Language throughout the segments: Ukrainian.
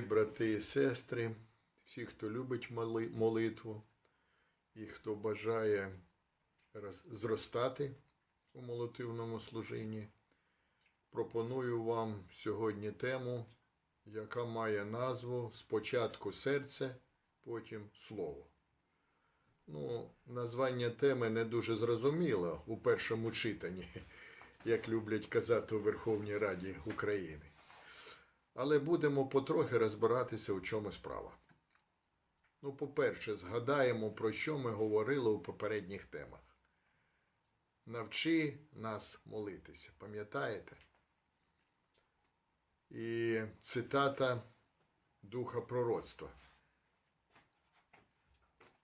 брати і сестри, всі, хто любить молитву і хто бажає зростати у молитивному служінні, пропоную вам сьогодні тему, яка має назву Спочатку серце, потім слово. Ну, названня теми не дуже зрозуміло у першому читанні, як люблять казати у Верховній Раді України. Але будемо потрохи розбиратися, у чому справа. Ну, по-перше, згадаємо, про що ми говорили у попередніх темах. Навчи нас молитися, пам'ятаєте? І цитата Духа пророцтва.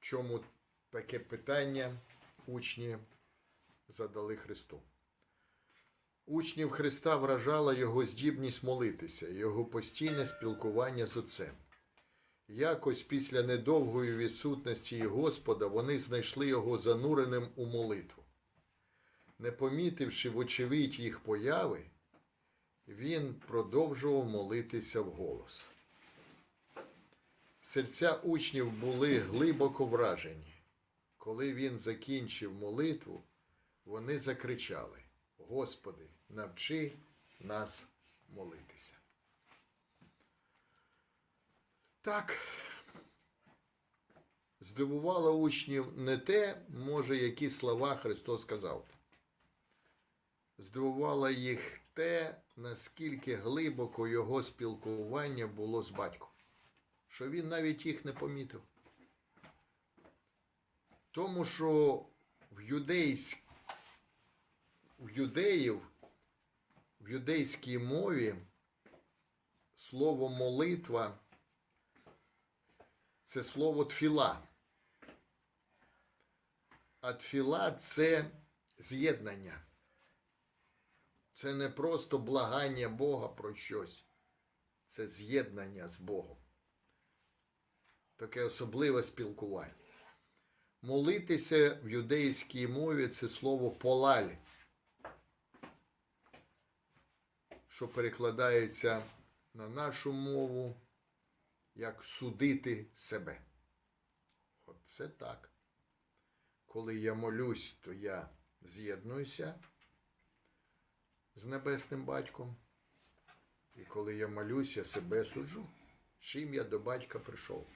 Чому таке питання учні задали Христу? Учнів Христа вражала його здібність молитися, його постійне спілкування з Отцем. Якось після недовгої відсутності Господа вони знайшли його зануреним у молитву. Не помітивши, вочевидь, їх появи, він продовжував молитися вголос. Серця учнів були глибоко вражені. Коли він закінчив молитву, вони закричали: Господи, навчи нас молитися. Так, здивувало учнів не те, може, які слова Христос сказав. Здивувало їх те, наскільки глибоко його спілкування було з батьком, що він навіть їх не помітив. Тому що в юдейськ... в юдеїв, в юдейській мові слово молитва це слово тфіла. А тфіла це з'єднання. Це не просто благання Бога про щось, це з'єднання з Богом. Таке особливе спілкування. Молитися в юдейській мові це слово полаль, що перекладається на нашу мову як судити себе. От це так. Коли я молюсь, то я з'єднуюся з небесним батьком. І коли я молюсь, я себе суджу. Чим я до батька прийшов?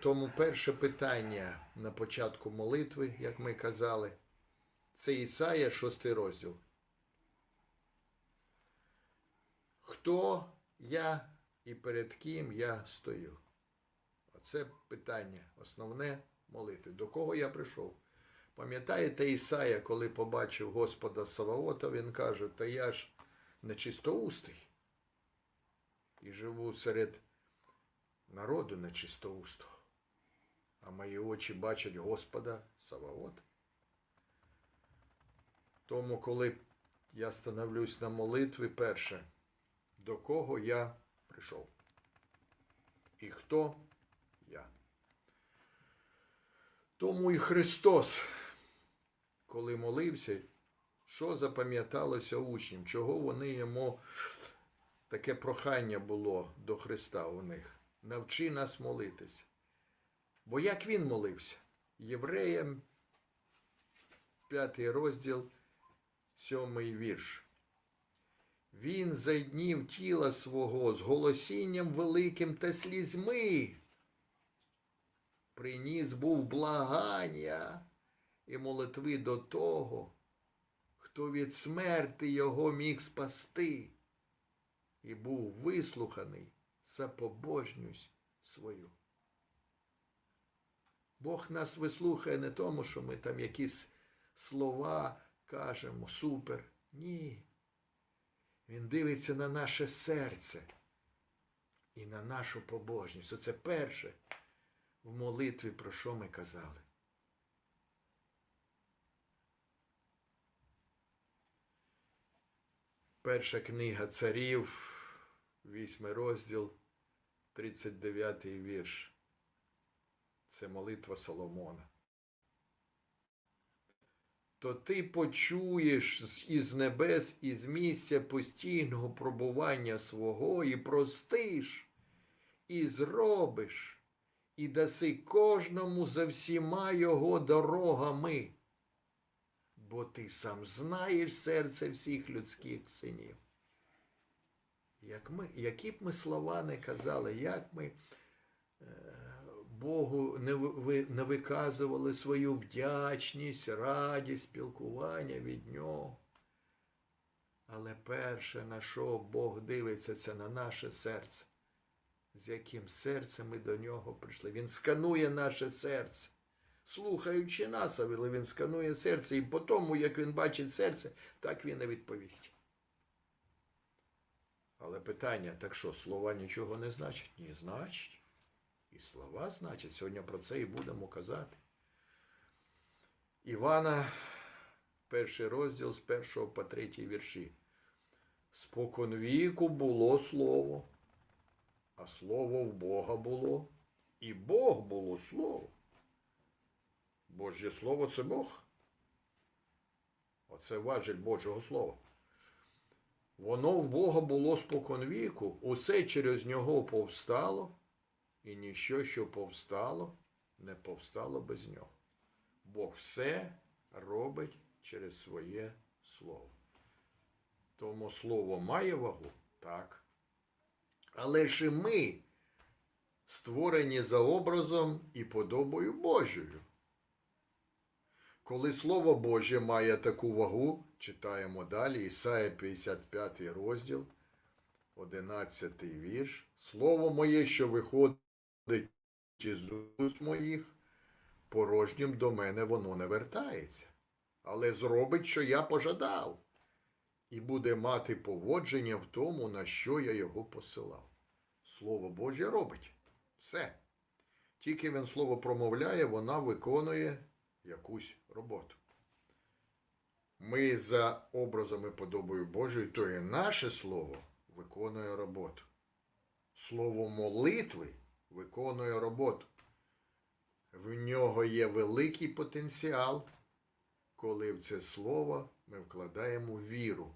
Тому, перше питання на початку молитви, як ми казали, це Ісая, шостий розділ. Хто я і перед ким я стою? Оце питання основне молитви. До кого я прийшов? Пам'ятаєте Ісая, коли побачив Господа Саваота, він каже, та я ж нечистоустий і живу серед народу нечистоустого, а мої очі бачать Господа Саваота. Тому, коли я становлюсь на молитві, перше, до кого я прийшов? І хто я? Тому і Христос, коли молився, що запам'яталося учням, чого вони йому таке прохання було до Христа у них. Навчи нас молитися. Бо як він молився? Євреям, п'ятий розділ, сьомий вірш. Він зайднів тіла свого з голосінням великим та слізьми. Приніс був благання і молитви до того, хто від смерти його міг спасти, і був вислуханий за побожність свою. Бог нас вислухає не тому, що ми там якісь слова кажемо, супер. Ні. Він дивиться на наше серце і на нашу побожність. Оце перше в молитві, про що ми казали. Перша книга царів, вісьмий розділ, 39 вірш. Це молитва Соломона. То ти почуєш із небес, із місця постійного пробування свого і простиш, і зробиш, і даси кожному за всіма його дорогами. Бо ти сам знаєш серце всіх людських синів. Як ми, які б ми слова не казали, як ми Богу не, ви- не виказували свою вдячність, радість, спілкування від Нього. Але перше, на що Бог дивиться, це на наше серце. З яким серцем ми до нього прийшли. Він сканує наше серце. Слухаючи нас, але він сканує серце, і по тому, як він бачить серце, так він і відповість. Але питання, так що, слова нічого не значать? Ні, значить. І слова значать. Сьогодні про це і будемо казати. Івана, перший розділ з першого по третій вірші. Споконвіку було слово, а слово в Бога було, і Бог було слово. Божє слово це Бог. Оце важіль Божого Слова. Воно в Бога було споконвіку, усе через нього повстало, і ніщо, що повстало, не повстало без нього. Бог все робить через своє слово. Тому слово має вагу? Так. Але ж і ми створені за образом і подобою Божою. Коли Слово Боже має таку вагу, читаємо далі Ісая 55 розділ, 11 вірш. Слово моє, що виходить із уст моїх, порожнім до мене воно не вертається, але зробить, що я пожадав, і буде мати поводження в тому, на що я його посилав. Слово Боже робить все. Тільки він слово промовляє, вона виконує якусь роботу. Ми за образом і подобою Божою, то і наше слово виконує роботу. Слово молитви виконує роботу. В нього є великий потенціал, коли в це слово ми вкладаємо віру.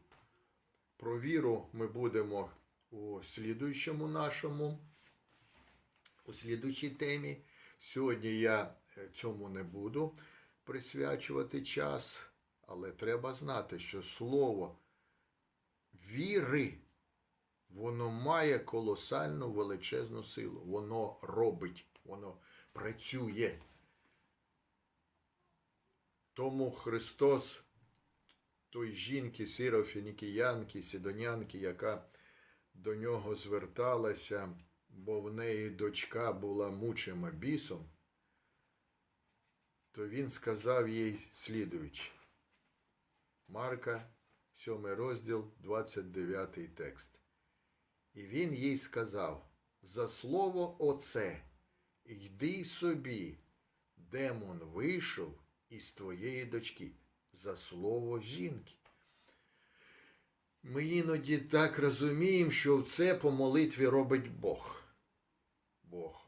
Про віру ми будемо у слідуючому нашому, у слідуючій темі. Сьогодні я е, цьому не буду присвячувати час, але треба знати, що слово віри, воно має колосальну величезну силу. Воно робить, воно працює. Тому Христос той жінки, сирофінікіянки, сідонянки, яка до нього зверталася, бо в неї дочка була мучима бісом, то він сказав їй слідуючи. Марка, 7 розділ, 29 текст. І він їй сказав: За слово оце, йди собі, демон вийшов із твоєї дочки, за слово жінки. Ми іноді так розуміємо, що це по молитві робить Бог. Бог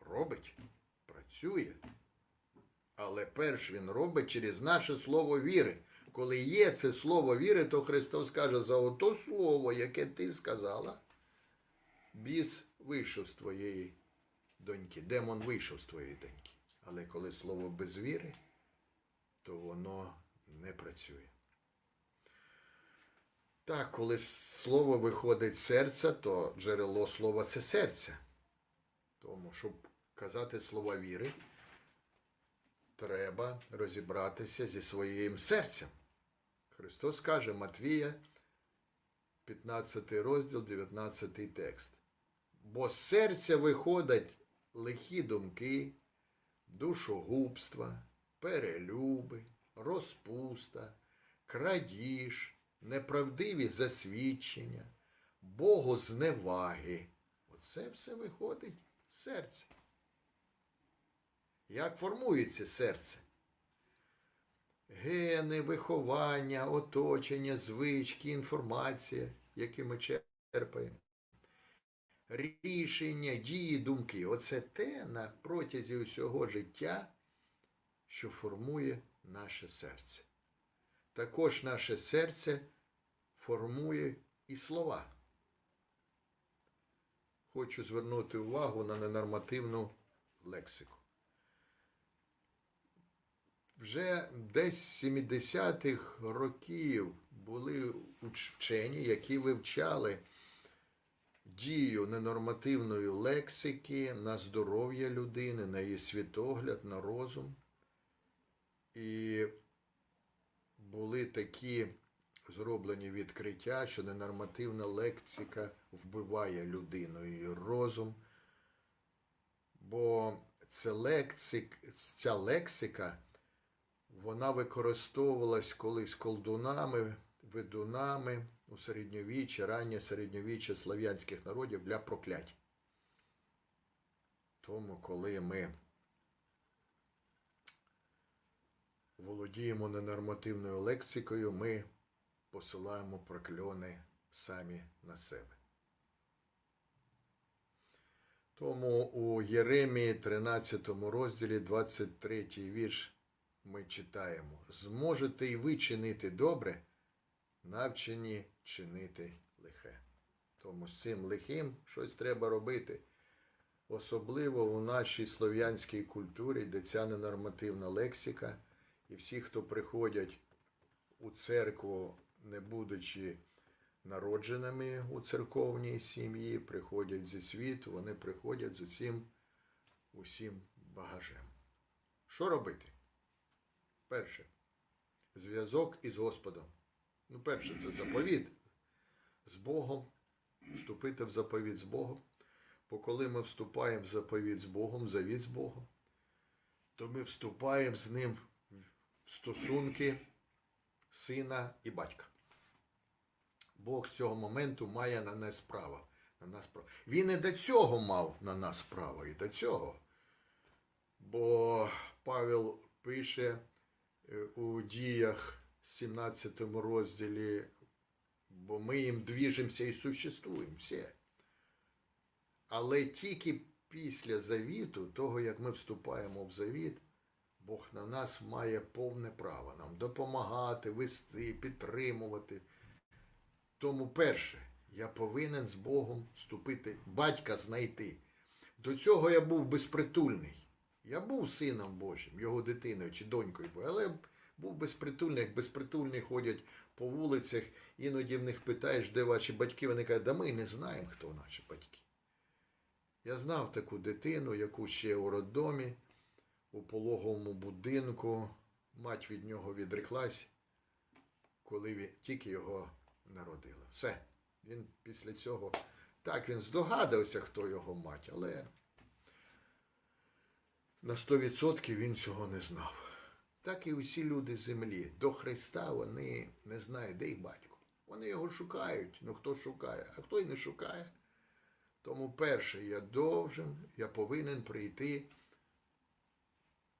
робить, працює. Але перш він робить через наше слово віри. Коли є це слово віри, то Христос каже, за ото слово, яке ти сказала, біс вийшов з твоєї доньки, демон вийшов з твоєї доньки. Але коли слово без віри, то воно не працює. Так, коли слово виходить з серця, то джерело слова це серце. Тому, щоб казати слова віри, треба розібратися зі своїм серцем. Христос каже Матвія, 15 розділ, 19 текст. Бо з серця виходять лихі думки, душогубства, перелюби, розпуста, крадіж, неправдиві засвідчення, богозневаги. Оце все виходить з серця. Як формується серце? Гени, виховання, оточення, звички, інформація, які ми черпаємо. Рішення, дії, думки. Оце те на протязі усього життя, що формує наше серце. також наше серце формує і слова. Хочу звернути увагу на ненормативну лексику. Вже десь з 70-х років були вчені, які вивчали дію ненормативної лексики на здоров'я людини, на її світогляд, на розум. І були такі зроблені відкриття, що ненормативна лексика вбиває людину і розум. Бо це лексик, ця лексика вона використовувалась колись колдунами, ведунами у середньовіччі, раннє середньовіччя слав'янських народів для проклять. Тому, коли ми володіємо ненормативною лексикою, ми посилаємо прокльони самі на себе. Тому у Єремії 13 розділі 23 вірш ми читаємо: Зможете й ви чинити добре, навчені чинити лихе. Тому з цим лихим щось треба робити. Особливо у нашій слов'янській культурі, де ця ненормативна лексика, і всі, хто приходять у церкву, не будучи народженими у церковній сім'ї, приходять зі світу, вони приходять з усім, усім багажем. Що робити? Перше. Зв'язок із Господом. Ну, перше, це заповіт з Богом. Вступити в заповіт з Богом. Бо коли ми вступаємо в заповіт з Богом, завіт з Богом, то ми вступаємо з ним в стосунки сина і батька. Бог з цього моменту має на нас право. На нас право. Він і до цього мав на нас право, і до цього. Бо Павел пише е, у діях 17 розділі, бо ми їм двіжимося і существуємо всі. Але тільки після завіту, того, як ми вступаємо в завіт, Бог на нас має повне право нам допомагати, вести, підтримувати. Тому перше, я повинен з Богом вступити, батька знайти. До цього я був безпритульний. Я був сином Божим, його дитиною чи донькою, але був безпритульний, як безпритульні ходять по вулицях, іноді в них питаєш, де ваші батьки, вони кажуть, да ми не знаємо, хто наші батьки. Я знав таку дитину, яку ще у роддомі, у пологовому будинку, мать від нього відреклась, коли тільки його народила. Все. Він після цього, так, він здогадався, хто його мать, але на 100% він цього не знав. Так і усі люди землі. До Христа вони не знають, де їх батько. Вони його шукають. Ну хто шукає, а хто й не шукає. Тому перше, я должен, я повинен прийти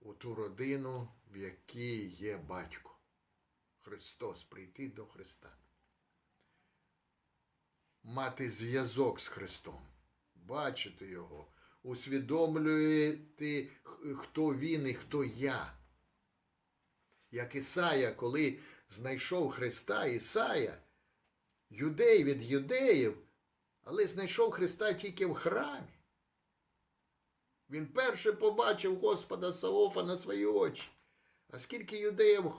у ту родину, в якій є батько. Христос, прийти до Христа. Мати зв'язок з Христом, бачити Його, усвідомлювати, хто він і хто я. Як Ісая, коли знайшов Христа, Ісая, юдей від юдеїв, але знайшов Христа тільки в храмі. Він перше побачив Господа Саофа на свої очі. А скільки юдеїв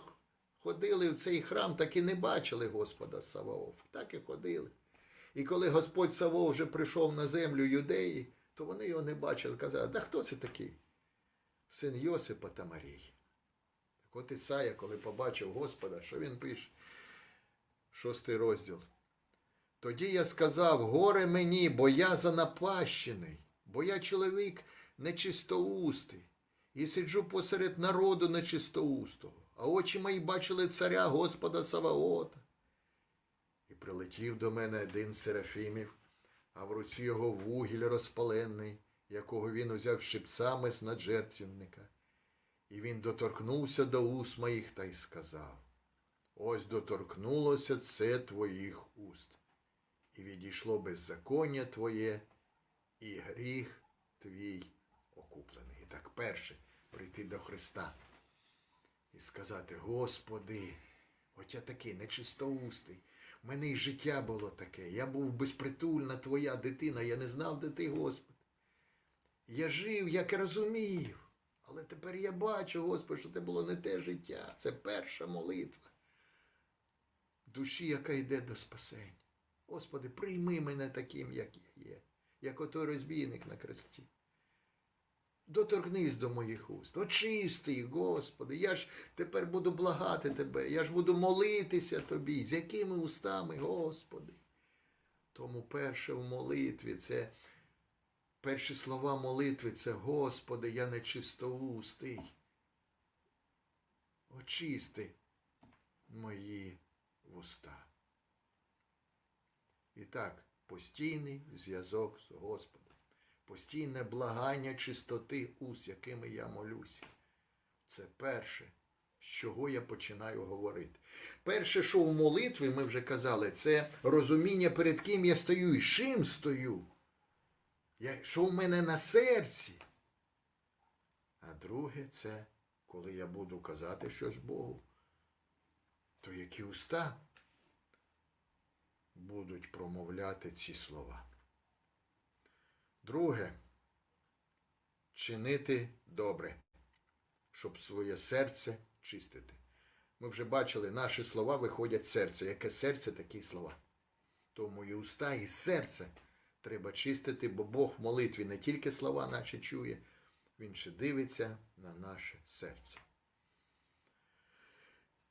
ходили в цей храм, так і не бачили Господа Саваофа. Так і ходили. І коли Господь Савов вже прийшов на землю юдеї, то вони його не бачили. Казали, да хто це такий? Син Йосипа та Марії. От Ісая, коли побачив Господа, що він пише? Шостий розділ. Тоді я сказав, горе мені, бо я занапащений, бо я чоловік нечистоустий, і сиджу посеред народу нечистоустого, а очі мої бачили царя Господа Саваота. І прилетів до мене один серафімів, а в руці його вугіль розпалений, якого він узяв щипцями з наджертвівника. І він доторкнувся до уст моїх та й сказав: Ось доторкнулося це твоїх уст, і відійшло беззаконня твоє, і гріх твій окуплений. І так перше прийти до Христа і сказати: Господи, От я такий нечистоустий. В мене і життя було таке. Я був безпритульна твоя дитина, я не знав, де ти, Господи. Я жив, як розумів. Але тепер я бачу, Господи, що це було не те життя. Це перша молитва душі, яка йде до спасення. Господи, прийми мене таким, як я є, як отой розбійник на кресті. Доторкнись до моїх уст, очисти їх, Господи, я ж тепер буду благати Тебе, я ж буду молитися Тобі. З якими устами, Господи? Тому перше в молитві це перші слова молитви це Господи, я нечистоустий. Очисти мої вуста. І так, постійний зв'язок з Господом, постійне благання чистоти уст, якими я молюся. Це перше, з чого я починаю говорити. Перше, що в молитві, ми вже казали, це розуміння, перед ким я стою і чим стою. Що в мене на серці. А друге, це коли я буду казати щось Богу то які уста будуть промовляти ці слова. Друге, чинити добре, щоб своє серце чистити. Ми вже бачили, наші слова виходять з серця. Яке серце, такі слова. Тому і уста, і серце треба чистити, бо Бог в молитві не тільки слова наші чує, Він ще дивиться на наше серце.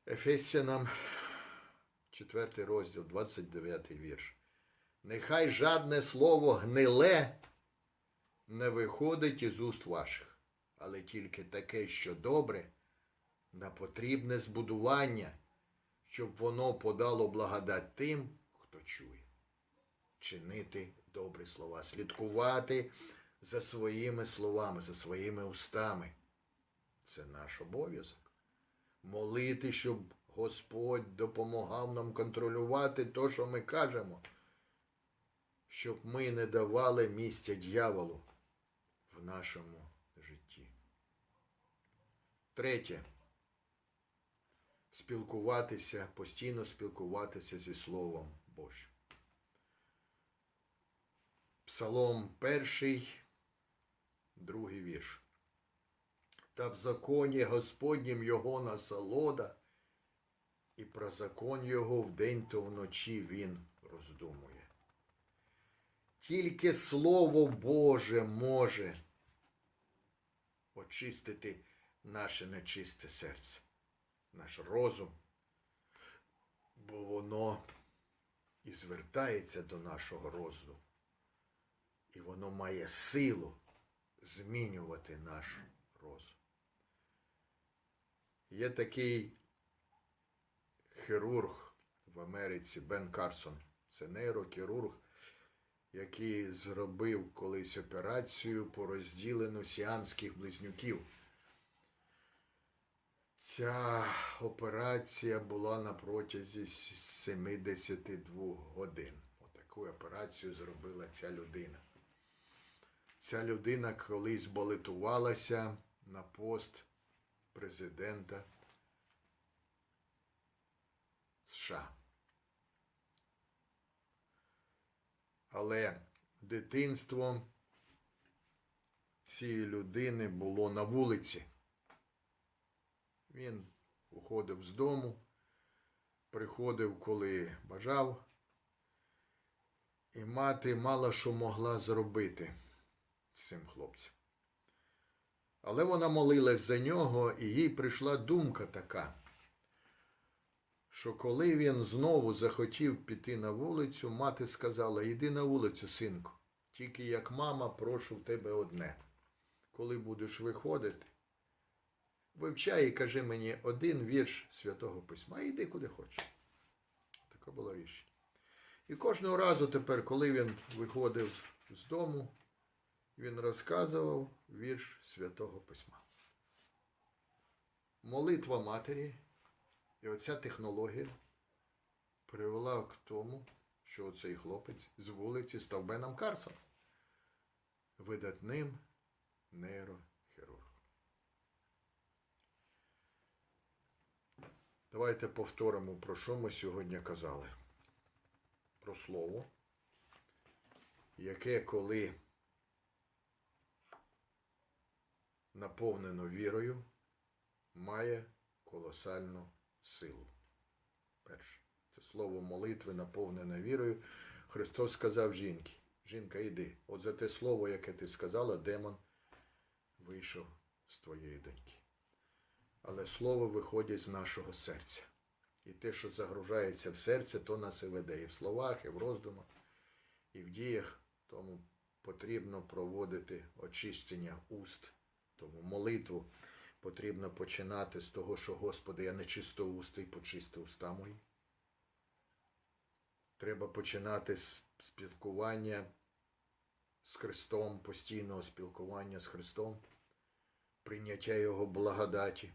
Ефесянам 4 розділ, 29 вірш. Нехай жадне слово гниле не виходить із уст ваших, але тільки таке, що добре, на потрібне збудування, щоб воно подало благодать тим, хто чує. Чинити добрі слова, слідкувати за своїми словами, за своїми устами. Це наш обов'язок молити, щоб Господь допомагав нам контролювати те, що ми кажемо, щоб ми не давали місця дьяволу в нашому житті. Третє. Спілкуватися, постійно спілкуватися зі Словом Божим. Псалом перший, другий вірш та в законі Господнім його насолода, і про закон його вдень то вночі він роздумує. Тільки Слово Боже може очистити наше нечисте серце, наш розум, бо воно і звертається до нашого розуму, і воно має силу змінювати наш розум. Є такий хірург в Америці Бен Карсон. Це нейрохірург, який зробив колись операцію по розділенню сіамських близнюків. Ця операція була на протязі 72 годин. Отаку операцію зробила ця людина. Ця людина колись балотувалася на пост президента США. Але дитинство цієї людини було на вулиці. Він уходив з дому, приходив, коли бажав, і мати мало що могла зробити цим хлопцем. Але вона молилась за нього, і їй прийшла думка така, що коли він знову захотів піти на вулицю, мати сказала: Йди на вулицю, синку, тільки як мама, прошу в тебе одне. Коли будеш виходити, вивчай і кажи мені один вірш Святого Письма, і йди куди хочеш. Таке було рішення. І кожного разу тепер, коли він виходив з дому, він розказував вірш Святого Письма. Молитва матері і оця технологія привела к тому, що оцей хлопець з вулиці став Беном Карсом, видатним нейрохірургом. Давайте повторимо, про що ми сьогодні казали. Про слово, яке коли наповнено вірою, має колосальну силу. Перше. Це слово молитви, наповнене вірою. Христос сказав жінці, жінка, йди. От за те слово, яке ти сказала, демон вийшов з твоєї доньки. Але слово виходить з нашого серця. І те, що загружається в серце, то нас і веде і в словах, і в роздумах, і в діях. Тому потрібно проводити очищення уст. Тому молитву потрібно починати з того, що Господи, я нечисто устий, почисти уста мої. Треба починати з спілкування з Христом, постійного спілкування з Христом, прийняття Його благодаті.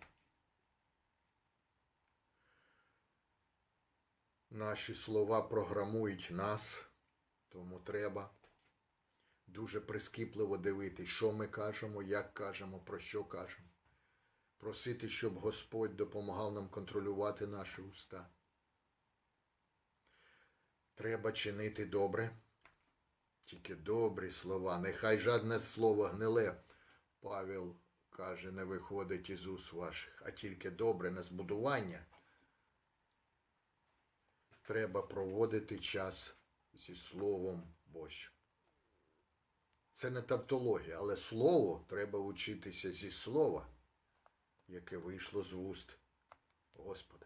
Наші слова програмують нас, тому треба дуже прискіпливо дивитись, що ми кажемо, як кажемо, про що кажемо. Просити, щоб Господь допомагав нам контролювати наші уста. Треба чинити добре, тільки добрі слова. Нехай жадне слово гниле. Павел каже, не виходить із уст ваших, а тільки добре на збудування. Треба проводити час зі Словом Божим. Це не тавтологія, але слово треба вчитися зі слова, яке вийшло з вуст Господа.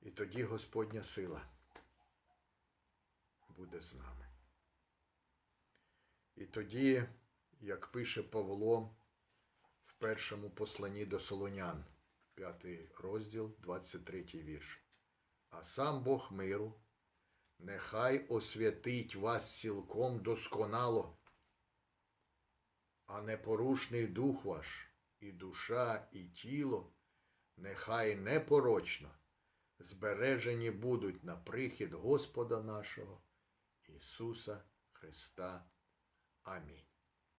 І тоді Господня сила буде з нами. І тоді, як пише Павло в першому посланні до Солонян, 5 розділ, 23 вірш. А сам Бог миру, нехай освятить вас цілком досконало, а непорушний дух ваш, і душа, і тіло, нехай непорочно збережені будуть на прихід Господа нашого Ісуса Христа. Амінь.